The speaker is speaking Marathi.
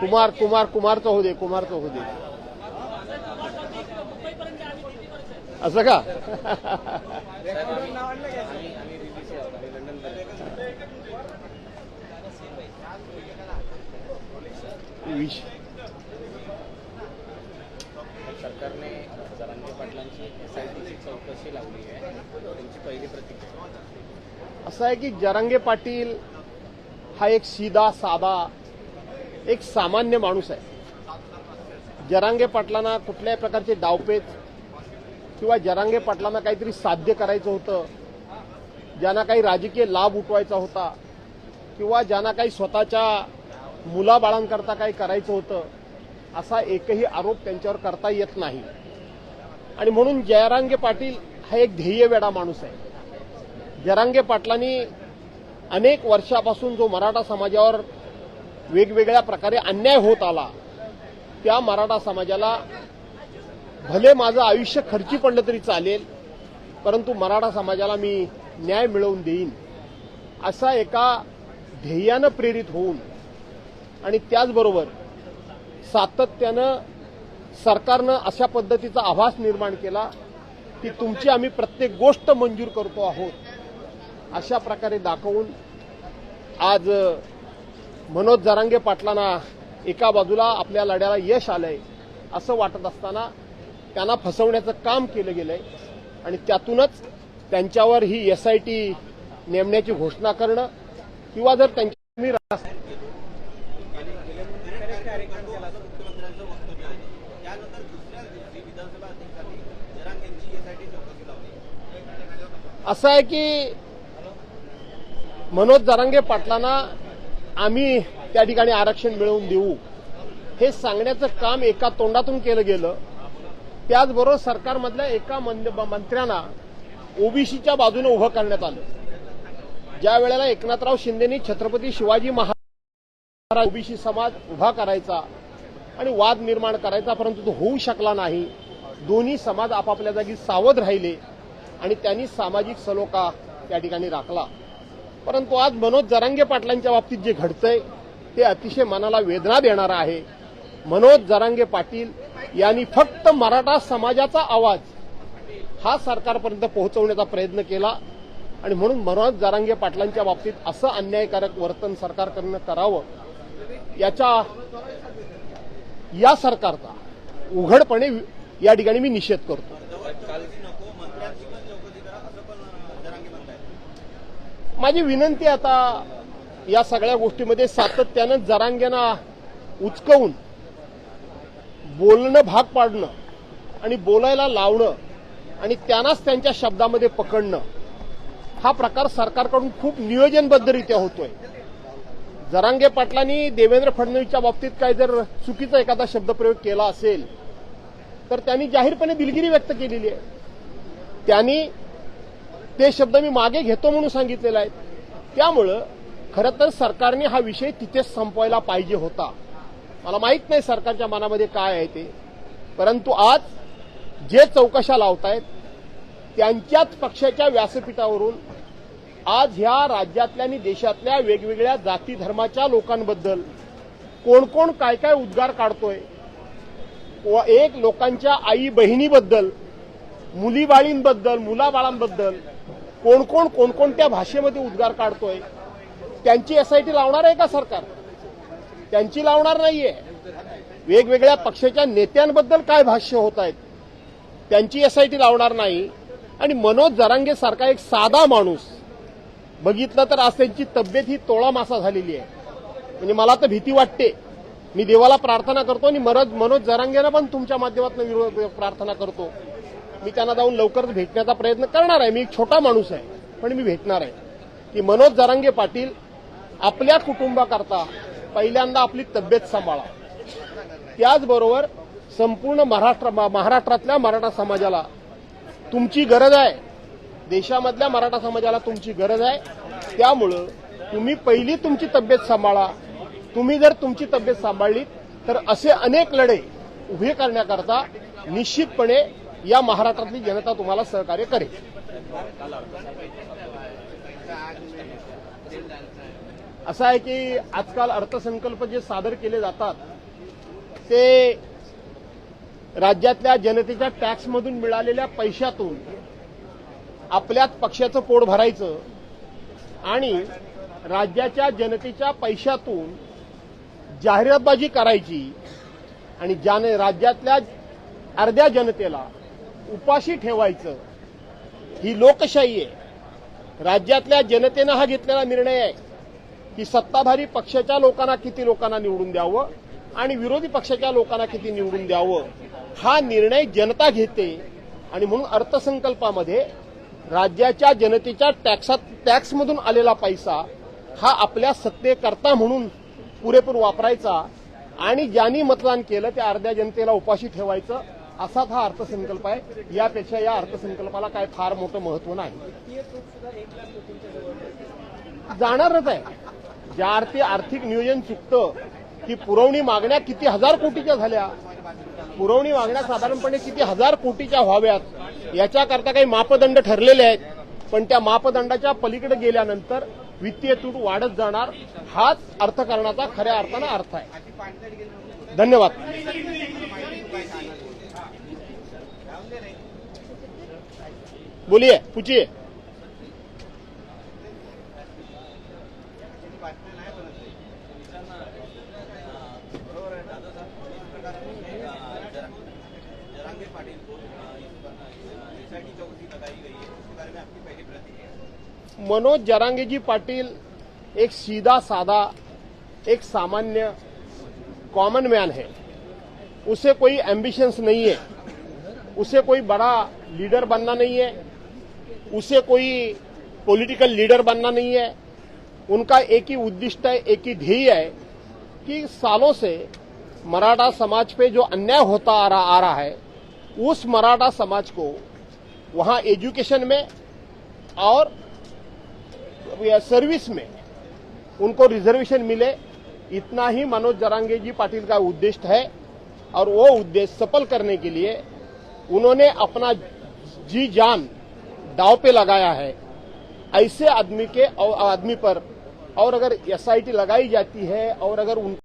कुमार कुमार कुमारचं होऊ दे कुमारचं होऊ दे. असं का? सरकारने जरांगे पाटलांची एस आय टीची चौकशी लावली आहे. त्यांची पहिली प्रतिक्रिया. असं आहे की जरांगे पाटील हा एक सीधा साधा एक सामान्य माणूस आहे. जरांगे पाटलांना कुठल्याही प्रकारचे डावपेच किंवा जरांगे पाटलांना काहीतरी साध्य करायचं होतं ज्यांना काही राजकीय लाभ उठवायचा होता किंवा ज्यांना काही स्वतःच्या मुलाबाळांकरता काही करायचं होतं असा एकही आरोप त्यांच्यावर करता येत नाही. आणि म्हणून जयरांगे पाटील हा एक ध्येयवेडा माणूस आहे. जरांगे पाटलांनी अनेक वर्षापासून जो मराठा समाजावर वेगवेगळ्या प्रकारे अन्याय होत आला त्या मराठा समाजाला भले माझं आयुष्य खर्ची पडलं तरी चालेल परंतु मराठा समाजाला मी न्याय मिळवून देईन असा एका ध्येयानं प्रेरित होऊन आणि त्याचबरोबर सातत्यानं सरकारनं अशा पद्धतीचा आभास निर्माण केला की तुमची आम्ही प्रत्येक गोष्ट मंजूर करतो आहोत अशा प्रकारे दाखवून आज मनोज जरांगे पाटलांना एका बाजूला आपल्या लढ्याला यश आलंय असं वाटत असताना त्यांना फसवण्याचं काम केलं गेलंय. आणि त्यातूनच त्यांच्यावर ही एस आय टी नेमण्याची घोषणा करणं किंवा जर त्यांच्या असं आहे की मनोज जरांगे पाटलांना आम्ही त्या ठिकाणी आरक्षण मिळवून देऊ. हे सांगण्याचं काम एका तोंडातून केलं गेलं. त्याचबरोबर सरकारमधल्या एका मंत्र्यांना ओबीसीच्या बाजूने उभं करण्यात आलं. ज्या वेळेला एकनाथराव शिंदेनी छत्रपती शिवाजी महाराज ओबीसी समाज उभा करायचा आणि वाद निर्माण करायचा परंतु तो होऊ शकला नाही. दोन्ही समाज आपापल्या जागी सावध राहिले आणि त्यांनी सामाजिक सलोखा त्या ठिकाणी राखला. परंतु आज मनोज जरांगे पाटलांच्या बाबतीत जे घडतंय ते अतिशय मनाला वेदना देणारं आहे. मनोज जरांगे पाटील यांनी फक्त मराठा समाजाचा आवाज हा सरकारपर्यंत पोहोचवण्याचा प्रयत्न केला आणि म्हणून मनोज जरांगे पाटलांच्या बाबतीत असं अन्यायकारक वर्तन सरकारकडनं करावं याच्या या सरकारचा उघडपणे या ठिकाणी मी निषेध करतो. माझी विनंती आता या सगळ्या गोष्टीमध्ये सातत्यानं जरांग्यांना उचकवून बोलणं भाग पाडणं आणि बोलायला लावणं आणि त्यांनाच त्यांच्या शब्दामध्ये पकडणं हा प्रकार सरकारकडून खूप नियोजनबद्धरित्या होतोय. जरांगे पाटलांनी देवेंद्र फडणवीसच्या बाबतीत काय जर चुकीचा एखादा शब्दप्रयोग केला असेल तर त्यांनी जाहीरपणे दिलगिरी व्यक्त केलेली आहे. त्यांनी ते शब्द मी मागे घेतो म्हणून सांगितलेला आहे. त्यामुळं खरं तर सरकारने हा विषय तिथेच संपवायला पाहिजे होता. मला माहीत नाही सरकारच्या मनामध्ये काय आहे ते. परंतु आज जे चौकशा लावतायत त्यांच्याच पक्षाच्या व्यासपीठावरून आज ह्या राज्यातल्या आणि देशातल्या वेगवेगळ्या जाती धर्माच्या लोकांबद्दल कोण कोण काय काय उद्गार काढतोय व एक लोकांच्या आई बहिणीबद्दल मुलीबाळींबद्दल मुलाबाळांबद्दल कोण कोण कोणकोणत्या भाषेमध्ये उद्गार काढतोय? त्यांची एसआयटी लावणार आहे का सरकार? त्यांची लावणार नाहीये. वेगवेगळ्या पक्षाच्या नेत्यांबद्दल काय भाष्य होत आहेत? त्यांची एसआयटी लावणार नाही. आणि मनोज जरांगे सारखा एक साधा माणूस. बघितलं तर आज त्यांची तब्येत ही तोळा मासा झालेली आहे. म्हणजे मला तर भीती वाटते. मी देवाला प्रार्थना करतो आणि मनोज मनोज जरांगेनं पण तुमच्या माध्यमातून विरोध प्रार्थना करतो. मी त्यांना जाऊन लवकरच भेटण्याचा प्रयत्न करणार आहे. मी एक छोटा माणूस आहे पण मी भेटणार आहे. की मनोज जरांगे पाटील आपल्या कुटुंबाकरता पहिल्यांदा आपली तब्येत सांभाळा. त्याचबरोबर संपूर्ण महाराष्ट्र महाराष्ट्रातल्या मराठा समाजाला तुमची गरज आहे. देशामधल्या मराठा समाजाला तुमची गरज आहे. त्यामुळं तुम्ही पहिली तुमची तब्येत सांभाळा. तुम्ही जर तुमची तब्येत सांभाळली तर असे अनेक लढे उभे करण्याकरता निश्चितपणे या महाराष्ट्रातली जनता तुम्हाला सहकार्य करेल. असं आहे की आजकाल अर्थसंकल्प जे सादर केले जातात ते राज्यातल्या जनतेच्या टॅक्समधून मिळालेल्या पैशातून आपल्याच पक्षाचं पोट भरायचं आणि राज्याच्या जनतेच्या पैशातून जाहिरातबाजी करायची आणि ज्याने राज्यातल्या अर्ध्या जनतेला उपाशी ठेवायचं. ही लोकशाही आहे. राज्यातल्या जनतेनं हा घेतलेला निर्णय आहे की सत्ताधारी पक्षाच्या लोकांना किती लोकांना निवडून द्यावं आणि विरोधी पक्षाच्या लोकांना किती निवडून द्यावं हा निर्णय जनता घेते आणि म्हणून अर्थसंकल्पामध्ये राज्याच्या जनतेच्या टॅक्सात टॅक्समधून आलेला पैसा हा आपल्या सत्तेकरता म्हणून पुरेपूर वापरायचा आणि ज्यांनी मतदान केलं त्या अर्ध्या जनतेला उपाशी ठेवायचं. असाच हा अर्थसंकल्प आहे. यापेक्षा या अर्थसंकल्पाला काय फार मोठं महत्त्व नाही. जाणारच आहे. ज्या अर्थी आर्थिक नियोजन चुकतं की पुरवणी मागण्या किती हजार कोटीच्या झाल्या? पुरवणी मागण्या साधारणपणे किती हजार कोटीच्या व्हाव्यात? याच्याकरता काही मापदंड ठरलेले आहेत. पण त्या मापदंडाच्या पलीकडे गेल्यानंतर वित्तीय तूट वाढत जाणार हाच अर्थकारणाचा खऱ्या अर्थानं अर्थ आहे. धन्यवाद. बोलिए, पूछिए। मनोज जरांगेजी पाटिल एक सीधा साधा, एक सामान्य कॉमन मैन है। उसे कोई एम्बिशंस नहीं है। उसे कोई बड़ा लीडर बनना नहीं है। उसे कोई पॉलिटिकल लीडर बनना नहीं है। उनका एक ही उद्दिष्ट है, एक ही ध्येय है कि सालों से मराठा समाज पे जो अन्याय होता आ रहा आ रहा है, उस मराठा समाज को वहाँ एजुकेशन में और सर्विस में उनको रिजर्वेशन मिले। इतना ही मनोज जरांगे जी पाटिल का उद्देश्य है और वो उद्देश्य सफल करने के लिए उन्होंने अपना जी जान दाव पे लगाया है। ऐसे आदमी के और आदमी पर और अगर एसआईटी लगाई जाती है और अगर उन